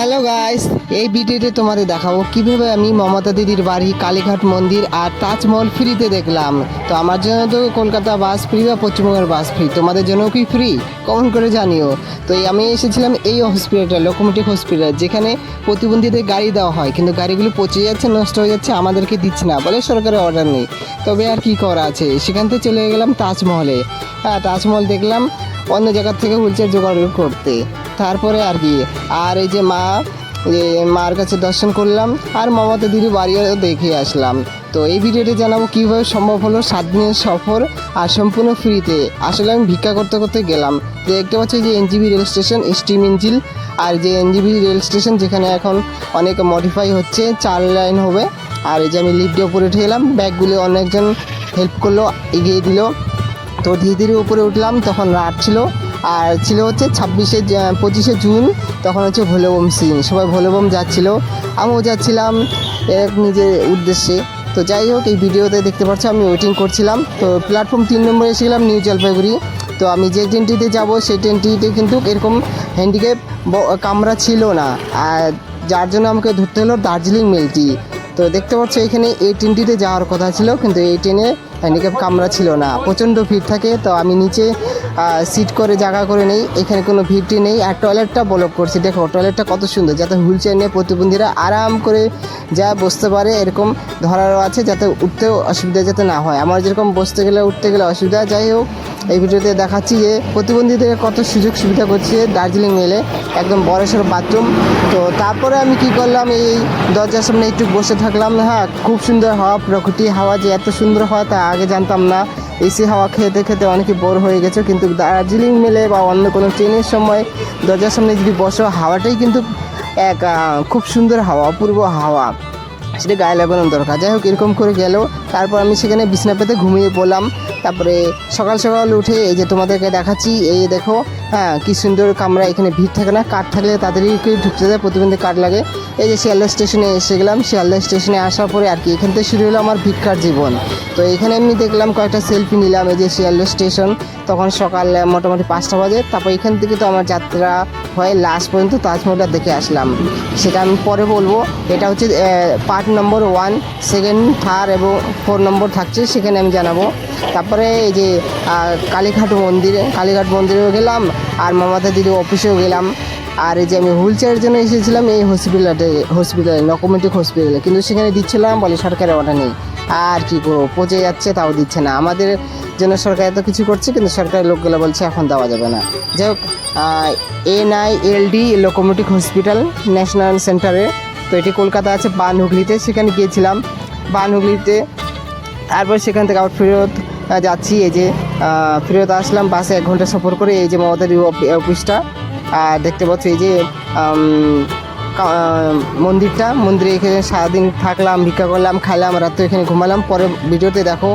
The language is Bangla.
হ্যালো গাইস এই ভিডিওতে তোমাদের দেখাবো কীভাবে আমি মমতা দিদির বাড়ি, কালীঘাট মন্দির আর তাজমহল ফ্রিতে দেখলাম। তো আমার জন্য তো কলকাতা বাস ফ্রি বা পশ্চিমবঙ্গের বাস ফ্রি তোমাদের জন্য কি ফ্রি কমেন্ট করে জানিও। তো আমি এসেছিলাম এই হসপিটালটা লোকোমোটিভ হসপিটাল যেখানে প্রতিবন্ধীদের গাড়ি দেওয়া হয়। কিন্তু গাড়িগুলো পচে যাচ্ছে, নষ্ট হয়ে যাচ্ছে, আমাদেরকে দিচ্ছে না বলে সরকারের অর্ডার নেই। তবে আর কি করা আছে? সেখান থেকে চলে গেলাম তাজমহলে। হ্যাঁ তাজমহল দেখলাম, অন্য জায়গার থেকে হুইলচেয়ার জোগাড় করতে। তারপরে আর কি, আর এই যে মা মার কাছে দর্শন করলাম, আর মমতা দিদি বাড়িও দেখে আসলাম। তো এই ভিডিওটি জানাব কীভাবে সম্ভব হলো সাত দিনের সফর আর সম্পূর্ণ ফ্রিতে। আসলে আমি ভিক্ষা করতে করতে গেলাম। তো দেখতে পাচ্ছি যে NGB rail station, steam engine আর যে এনজিবি রেল স্টেশন যেখানে এখন অনেক মডিফাই হচ্ছে, চার লাইন হবে। আর এই যে আমি লিফটে উপরে উঠে এলাম ব্যাগগুলো অনেকজন হেল্প করল, এগিয়ে দিল। তো ধীরে ধীরে উপরে উঠলাম, তখন রাত ছিল। আর ছিল হচ্ছে ছাব্বিশে পঁচিশে জুন, তখন হচ্ছে ভোলেবম সিন সবাই ভোলেবম যাচ্ছিল। আমিও যাচ্ছিলাম এক নিজের উদ্দেশ্যে। তো যাই হোক, এই ভিডিওতে দেখতে পাচ্ছ, আমি ওয়েটিং করছিলাম। তো প্ল্যাটফর্ম তিন নম্বরে এসেছিলাম নিউ জলপাইগুড়ি তো আমি যে ট্রেনটিতে যাব, সেই ট্রেনটিতে কিন্তু এরকম হ্যান্ডিক্যাপ কামরা ছিল না। আর যার জন্য আমাকে ধরতে হলো দার্জিলিং মেলটি। তো দেখতে পাচ্ছ, এখানে এই ট্রেনটিতে যাওয়ার কথা ছিল, কিন্তু এই ট্রেনে হ্যান্ডিক্যাপ কামরা ছিল না। প্রচণ্ড ভিড় থাকে, তো আমি নিচে সিট করে জায়গা করে নেই, এখানে কোনো ভিড়টি নেই, আর টয়লেটটা ব্লক করছি। দেখো টয়লেটটা কত সুন্দর, যাতে হুইল চেয়ার নিয়ে প্রতিবন্ধীরা আরাম করে যা বসতে পারে, এরকম ধরারও আছে, যাতে উঠতেও অসুবিধা যাতে না হয়। আমার যেরকম বসতে গেলে, উঠতে গেলে অসুবিধা, যাই হোক, এই ভিডিওতে দেখাচ্ছি যে প্রতিবন্ধীদের কত সুযোগ সুবিধা করছে দার্জিলিং মেলে, একদম বড়সড় বাথরুম তো তারপরে আমি কি করলাম, এই দরজার সামনে একটু বসে থাকলাম। হ্যাঁ খুব সুন্দর হাওয়া, প্রকৃতি হাওয়া যে এত সুন্দর হয় তা আগে জানতাম না। এসি হাওয়া খেতে খেতে অনেকে বোর হয়ে গেছে, কিন্তু দার্জিলিং মেলে বা অন্য কোনো ট্রেনের সময় দরজার সামনে যদি বসো, হাওয়াটাই কিন্তু এক খুব সুন্দর হাওয়া, অপূর্ব হাওয়া। সেটা গায়ে লাগানো দরকার। যাই হোক, এরকম করে গেল। তারপর আমি সেখানে বিছনা পেতে ঘুমিয়ে পড়লাম। তারপরে সকাল সকাল উঠে এই যে তোমাদেরকে দেখাচ্ছি, এই দেখো হ্যাঁ কী সুন্দর কামরা, এখানে ভিড় থাকে না। কাঠ থাকলে তাদেরকে ঢুকতে যায়, প্রতিবন্ধী কাঠ লাগে। এই যে শিয়ালদা স্টেশনে এসে গেলাম, শিয়ালদা স্টেশনে আসার পরে আর কি, এখান থেকে শুরু হলো আমার ভিক্ষার জীবন। তো এখানে আমি দেখলাম কয়েকটা সেলফি নিলাম, এই যে শিয়ালদা স্টেশন। তখন সকাল মোটামুটি পাঁচটা বাজে। তারপর এখান থেকে তো আমার যাত্রা হয় লাস্ট পর্যন্ত তাজমহলটা দেখে আসলাম। সেটা আমি পরে বলব। এটা হচ্ছে part number one second third এবং ফোর নম্বর থাকছে, সেখানে আমি জানাব। তারপরে এই যে কালীঘাট মন্দিরে, কালীঘাট মন্দিরেও গেলাম, আর মমতা দিদি অফিসেও গেলাম। আর এই যে আমি হুইল চেয়ারের জন্য এসেছিলাম, এই হসপিটালে হসপিটালে নকমেটিক হসপিটালে কিন্তু সেখানে দিচ্ছিলাম, বলে সরকারের অর্ডার নেই। আর কি করব, পচে যাচ্ছে, তাও দিচ্ছে না। আমাদের জন্য সরকার এত কিছু করছে, কিন্তু সরকারের লোকগুলো বলছে এখন দেওয়া যাবে না। যাই হোক N I L D locomotive hospital national সেন্টারে তো এটি কলকাতা আছে বান হুগলিতে সেখানে গিয়েছিলাম বান হুগলিতে তারপর সেখান থেকে আবার ফেরত যাচ্ছি। এই যে ফেরত আসলাম, বাসে এক ঘণ্টা সফর করে। এই যে মমতাদি অফিসটা। আর দেখতে পাচ্ছি যে মন্দিরটা, মন্দিরে এখানে সারাদিন থাকলাম, ভিক্ষা করলাম, খাইলাম, রাত্রে এখানে ঘুমালাম। পরে ভিডিওতে দেখো।